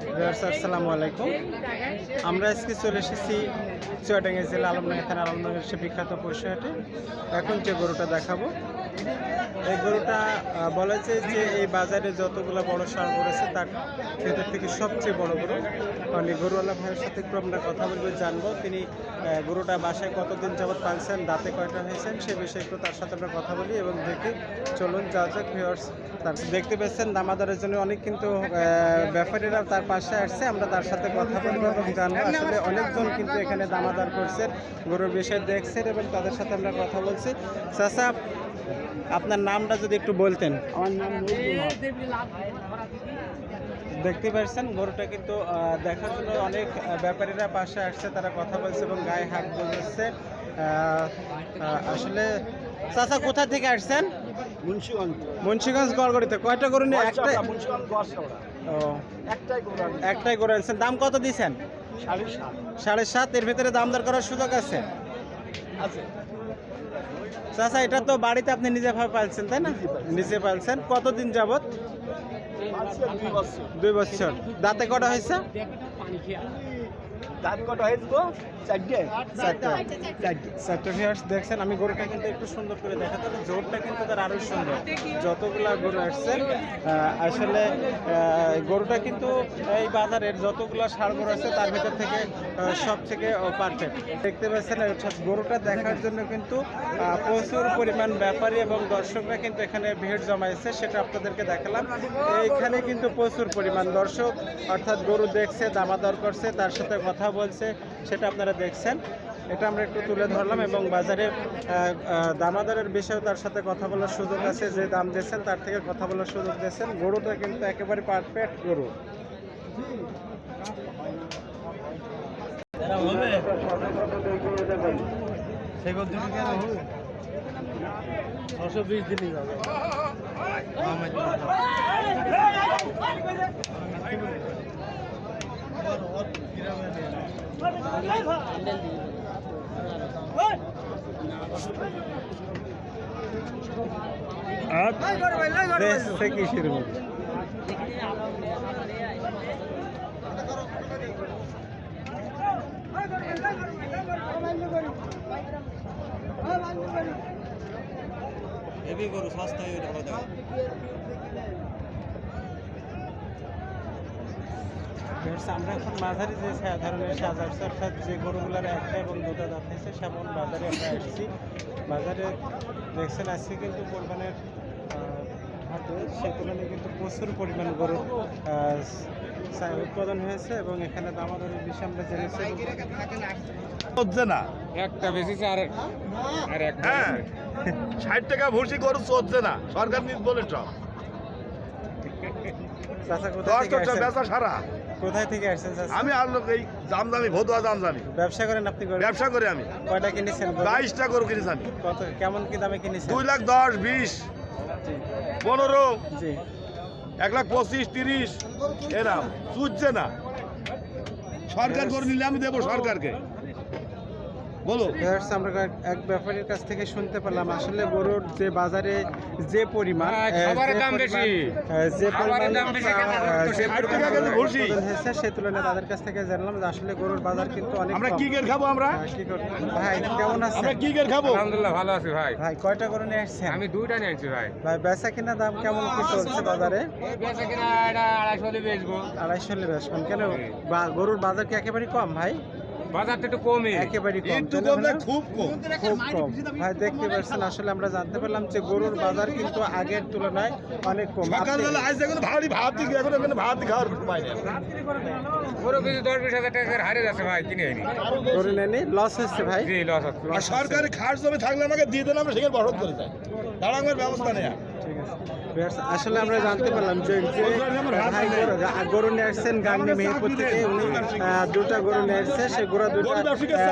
আসসালামু আলাইকুম। আমরা আজকে চলে এসেছি চুয়াডাঙ্গা জেলা আলমডাঙ্গা থানা আলমডাঙ্গা সে বিখ্যাত পশুহাটে। এখন যে গরুটা দেখাবো এই গরুটা বলা যে এই বাজারে যতগুলো বড় সার রয়েছে তার ভেতর থেকে সবচেয়ে বড় গরু। কারণ এই গরুওয়ালা ভাইয়ের সাথে একটু আমরা কথা বলব, জানব। তিনি গরুটা বাসায় কতদিন যাবত পালছেন, দাঁতে কয়টা হয়েছেন, সে বিষয়ে একটু তার সাথে আমরা কথা বলি এবং দেখি। চলুন যা যাক ভিউয়ার্স তার দেখতে পাচ্ছেন দামাদারের জন্য অনেক কিন্তু ব্যাপারীরা তার পাশে আসছে। আমরা তার সাথে কথা বলব এবং জানব আসলে অনেকজন কিন্তু এখানে দামাদার করছেন, গরুর বিষয়ে দেখছেন এবং তাদের সাথে আমরা কথা বলছি। চাচা আপনার নামটা যদি একটু বলতেন। আমার নাম দেখতে পাচ্ছেন গরুটা কিন্তু দেখার জন্য অনেক ব্যাপারীরা পাশে আসছে তারা কথা বলছে এবং গায়ে হাত বোঝাচ্ছে আসলে চাচা কোথা থেকে আসছেন? মুন্সিগঞ্জ। মুন্সিগঞ্জ গড়গড়িতে। কয়টা গরু নিয়ে একটাই ও। একটাই গরু একটাই গরু আনছেন। দাম কত দিয়েছেন সাড়ে সাত। এর ভিতরে দাম দর করার সুযোগ আছে? আছে। চাচা এটা তো বাড়িতে আপনি নিজে ভাবে পালছেন তাই না? নিজে পালছেন। কতদিন যাবত বছর। দুই বছর। দাঁতে কটা হয়েছে? দাঁত কটা হয়েছে তো চারটে? চারটে। চারটে চারটে। ভিউয়ার্স দেখছেন আমি গরুটা কিন্তু একটু সুন্দর করে দেখাতে জোরটা কিন্তু তার আরও সুন্দর। যতগুলা গরু আসছে আসলে গরুটা কিন্তু এই বাজারের যতগুলা সার গরু আছে তার ভিতর থেকে সব থেকে পারফেক্ট দেখতে পাচ্ছেন অর্থাৎ গরুটা দেখার জন্য কিন্তু প্রচুর পরিমাণ ব্যাপারী এবং দর্শকরা কিন্তু এখানে ভিড় জমাইছে সেটা আপনাদেরকে দেখালাম। এইখানে কিন্তু প্রচুর পরিমাণ দর্শক অর্থাৎ গরু দেখছে দামাদর করছে তার সাথে কথা বলছে, সেটা আপনারা দেখছেন। এটা আমরা একটু তুলে ধরলাম এবং বাজারে দামাদারের বিষয়েও তার সাথে কথা বলার সুযোগ আছে। যে দাম দিয়েছেন, তার থেকে কথা বলার সুযোগ দিয়েছেন। গরুটা কিন্তু একেবারে পারফেক্ট গরু। ছশো বিশ দিনই যাবে দেখছে কিসের মধ্যে এবি গরু সস্তা হয়ে আমরা এখন মাঝারি যে ধরনের সাজার অর্থাৎ যে গরুগুলোর একটা এবং দুটো দাঁত হয়েছে সেমন বাজারে আমরা এসেছি বাজারে দেখছেন আজকে কিন্তু কোরবানের হাটে সে তুলনায় কিন্তু প্রচুর পরিমাণ গরু উৎপাদন হয়েছে এবং এখানে দামাদারের বিষয়ে আমরা জেনেছি। হচ্ছে না? একটা বেশি আর আর একটা হ্যাঁ। ষাট টাকা ভুসি গরু চলছে না। সরকার নিজ বলে সব? বেচা সারা। কোথায় থেকে আসছেন আমি আর লোক এই জামদানি ভতুয়া জামদানি। ব্যবসা করেন আপনি গরু? ব্যবসা করে আমি। কয়টা কিনেছেন বাইশটা গরু কিনেছি আমি। কত? কেমন কি দামে কিনেছেন? দুই লাখ দশ বিশ পনেরো জি। এক লাখ পঁচিশ তিরিশ এরাম। চুজছে না। সরকার করে নিলে আমি দেবো সরকারকে। বলো। আমরা এক ব্যাপারীর কাছ থেকে শুনতে পেলাম আসলে গরুর যে বাজারে যে পরিমাণ হ্যাঁ, যে হয়েছে সে তুলনায় তাদের কাছ থেকে জানলাম যে আসলে গরুর বাজার কিন্তু অনেক আমরা কি কের খাব আমরা? করব? ভাই কেমন আছেন? আমরা কি কের খাব? আলহামদুলিল্লাহ ভালো আছি ভাই। ভাই কয়টা গরু নিয়ে আসছেন? আমি দুইটা নিয়ে আনছি ভাই। ভাই বেচা কিনা দাম কেমন কি চলছে বাজারে? বেচা কিনা এটা আড়াইশো বেচবো। আড়াইশো বেচবেন। কেন? বা- গরুর বাজার কি একেবারে কম ভাই? বাজারটা একটু কমই। একেবারে কম একটু তাই না কম। না ভাইয়া? খুব কম। খুব কম ভাই দেখতে পাচ্ছেন আসলে আমরা জানতে পারলাম যে গরুর বাজার কিন্তু আগের তুলনায় অনেক কম। সকালবেলা আজ এখন ভারী ভাত এখন এখানে ভাত খাওয়ার পুরো কিছু দশ বিশ হাজার টাকা হারিয়ে যাচ্ছে ভাই কিনে আনি গরু নেনি লস হচ্ছে ভাই। জি লস হচ্ছে। সরকারি খাস জমি থাকলে আমাকে দিয়ে দেন আমরা সেখানে বসত করে যাই। আমার ব্যবস্থা নেই আসলে আমরা জানতে পারলাম যে গরু গরু নিয়ে আসছেন গাঙ্গে মেহেরপুর থেকে, উনি দুটা গরু নিয়ে সে সেই গরু দুটো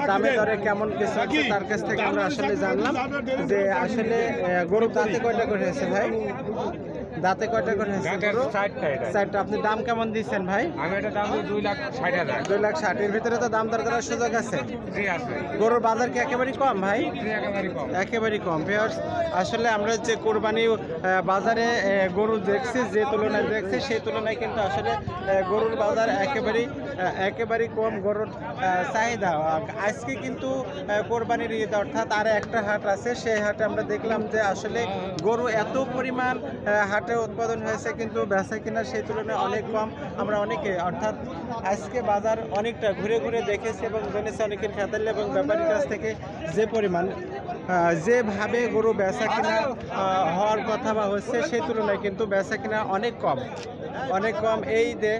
দামে দরে কেমন কিছু তার কাছ থেকে আমরা আসলে জানলাম যে আসলে গরু তাতে কয়টা করে ভাই? দাঁতে কয়টা করে চারটা আপনি দাম কেমন দিচ্ছেন ভাই? আমি এটা দাম দুই লাখ ষাট হাজার। দুই লাখ ষাট। এর ভিতরে তো দাম দর করার সুযোগ আছে। গরুর বাজার কি একেবারেই কম ভাই? একেবারে কম। একেবারেই কম। ভিউয়ার্স আসলে আমরা যে কোরবানি বাজারে গরু দেখছি যে তুলনায় দেখছি সেই তুলনায় কিন্তু আসলে গরুর বাজার একেবারেই একেবারেই কম। গরুর চাহিদা। আজকে কিন্তু কোরবানির ঈদ অর্থাৎ আর একটা হাট আছে। সেই হাটে আমরা দেখলাম যে আসলে গরু এত পরিমাণ আহ, হাটে উৎপাদন হয়েছে, কিন্তু বেচা কিনা সেই তুলনায় অনেক কম। আমরা অনেকে, অর্থাৎ আজকে বাজার অনেকটা ঘুরে ঘুরে দেখেছি এবং জেনেছি অনেকের খেতাল এবং ব্যাপারীর কাছ থেকে যে পরিমাণ যেভাবে গরু বেচা কিনা হওয়ার কথা বা হচ্ছে সেই তুলনায় কিন্তু বেচা কিনা অনেক কম। অনেক কম এই যে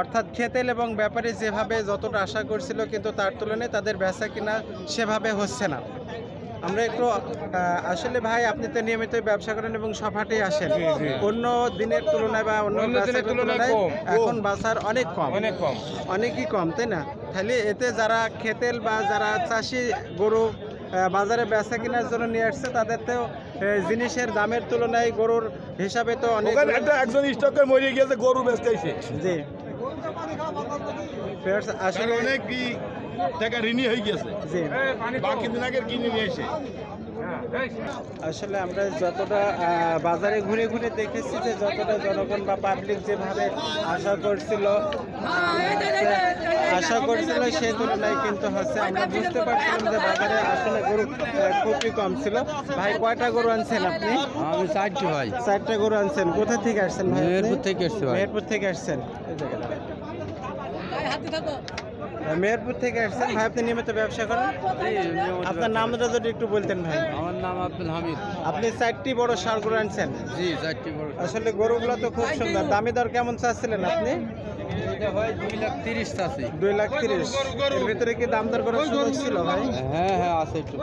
অর্থাৎ খেতেল এবং ব্যাপারী যেভাবে যতটা আশা করছিল, কিন্তু তার তুলনায় তাদের বেচা কিনা সেভাবে হচ্ছে না। আমরা একটু আসলে ভাই আপনি তো নিয়মিত ব্যবসা করেন এবং সব হাটেই আসেন অন্য দিনের তুলনায় বা অন্য দিনের তুলনায় এখন বাজার অনেক কম। অনেক কম। অনেকই কম তাই না? তাহলে এতে যারা খেতেল বা যারা চাষি গরু বাজারে বেচা কেনার জন্য নিয়ে আসছে তাদের তো জিনিসের দামের তুলনায় গরুর হিসাবে তো অনেক একজন স্টকে মরে গিয়েছে গরু বেচতেছে জি। আসলে অনেক টাকা ঋণী হয়ে গেছে। বাকি দিন কিনে নিয়ে এসে হ্যাঁ, আসলে আমরা যতটা বাজারে ঘুরে ঘুরে দেখেছি যে যতটা জনগণ বা পাবলিক যেভাবে আশা করছিল আশা করছিল সেই তুলনায় কিন্তু হচ্ছে আমরা বুঝতে পারছিলাম যে বাজারে আসলে গরু খুবই কম ছিল ভাই কয়টা গরু আনছেন আপনি আমি চারটি ভাই চারটা গরু আনছেন কোথা থেকে আসছেন ভাই? মেহেরপুর থেকে এসছি ভাই। মেহেরপুর থেকে আসছেন এই জায়গাটা। মেহেরপুর থেকে আসছেন। ভাই আপনি নিয়মিত ব্যবসা করেন? আপনার নামটা যদি একটু বলতেন ভাই। আমার নাম আব্দুল হামিদ। আপনি চারটি বড় সার গরু আনছেন। জি চারটি বড় আসলে গরুগুলো তো খুব সুন্দর। দামি দর কেমন চাচ্ছিলেন আপনি? দুই লাখ তিরিশ এর ভিতরে কি দাম দর করার সুযোগ ছিল ভাই? হ্যাঁ হ্যাঁ আছে একটু।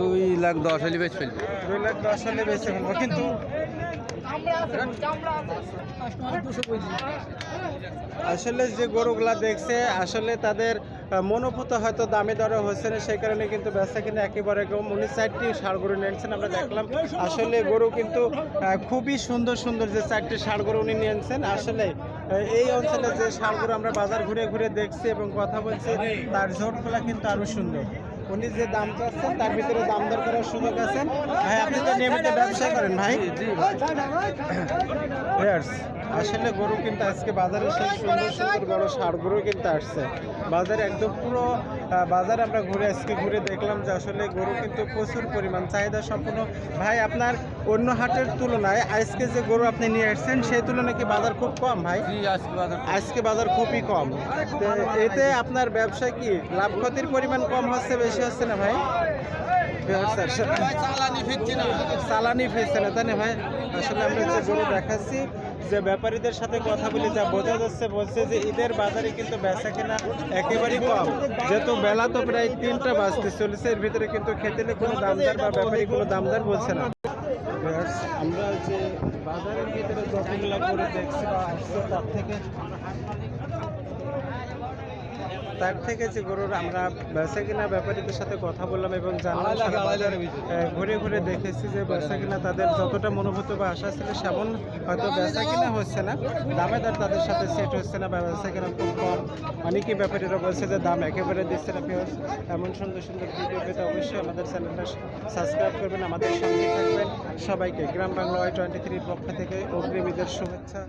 দুই লাখ দশ হলে বেশ ফেলবে। দুই লাখ দশ হলে বেশি ফেলব। কিন্তু আসলে যে গরুগুলা দেখছে আসলে তাদের মনোভূত হয়তো দামি দরে হচ্ছে না সেই কারণে কিন্তু ব্যবসা কিন্তু একেবারে কম উনি চারটি ষাড় গরু নিয়েছেন আমরা দেখলাম। আসলে গরু কিন্তু খুবই সুন্দর সুন্দর যে চারটি ষাড় গরু উনি নিয়েছেন। আসলে এই অঞ্চলে যে ষাড় গরু আমরা বাজার ঘুরে ঘুরে দেখছি এবং কথা বলছি তার ঝোটগুলা কিন্তু আরও সুন্দর। উনি যে দাম চাচ্ছেন তার ভিতরে দাম দর করার সুযোগ আছেন ভাই আপনি তো নিয়মিত ব্যবসা করেন ভাই। আসলে গরু কিন্তু আজকে বাজারে সেই সুন্দর সুন্দর বড় ষাড় গরু কিন্তু আসছে। বাজারে একদম পুরো বাজারে আমরা ঘুরে আজকে ঘুরে দেখলাম যে আসলে গরু কিন্তু প্রচুর পরিমাণ চাহিদা সম্পূর্ণ ভাই আপনার অন্য হাটের তুলনায় আজকে যে গরু আপনি নিয়ে আসছেন সেই তুলনায় কি বাজার খুব কম ভাই? আজকে বাজার খুবই কম। তো এতে আপনার ব্যবসা কি লাভ ক্ষতির পরিমাণ কম হচ্ছে বেশি হচ্ছে না ভাই? চালানি ফিরছি না। চালানি ফেসছে না তাই না ভাই? আসলে আমরা যে গরু দেখাচ্ছি যে ব্যাপারীদের সাথে কথা বলে, যা বোঝা যাচ্ছে, বলছে যে ঈদের বাজারে কিন্তু বেচা কেনা একেবারেই কম। যেহেতু বেলা তো প্রায় তিনটা বাজতে চলেছে, এর ভিতরে কিন্তু খেতে কোনো দামদার বা ব্যাপারী কোনো দামদার বলছে না। আমরা যে বাজারের ভিতরে যতগুলো করে দেখছি বা আসছে, তার থেকে তার থেকে যে গরুর আমরা বেচা কিনা ব্যাপারীদের সাথে কথা বললাম এবং জানলাম ঘুরে ঘুরে দেখেছি যে বেচা কিনা তাদের যতটা মনোভূত বা আশা ছিল সেমন হয়তো বেচা কিনা হচ্ছে না। দামে দর তাদের সাথে সেট হচ্ছে না বা বেচা কিনা খুব কম। অনেকেই ব্যাপারীরা বলছে যে দাম একেবারে দিচ্ছে না পেঁয়াজ এমন সুন্দর সুন্দর ভিডিও পেতে অবশ্যই আমাদের চ্যানেলটা সাবস্ক্রাইব করবেন, আমাদের সঙ্গে থাকবেন। সবাইকে গ্রাম বাংলা ওয়াই টোয়েন্টি থ্রির পক্ষ থেকে অগ্রিম ঈদের শুভেচ্ছা।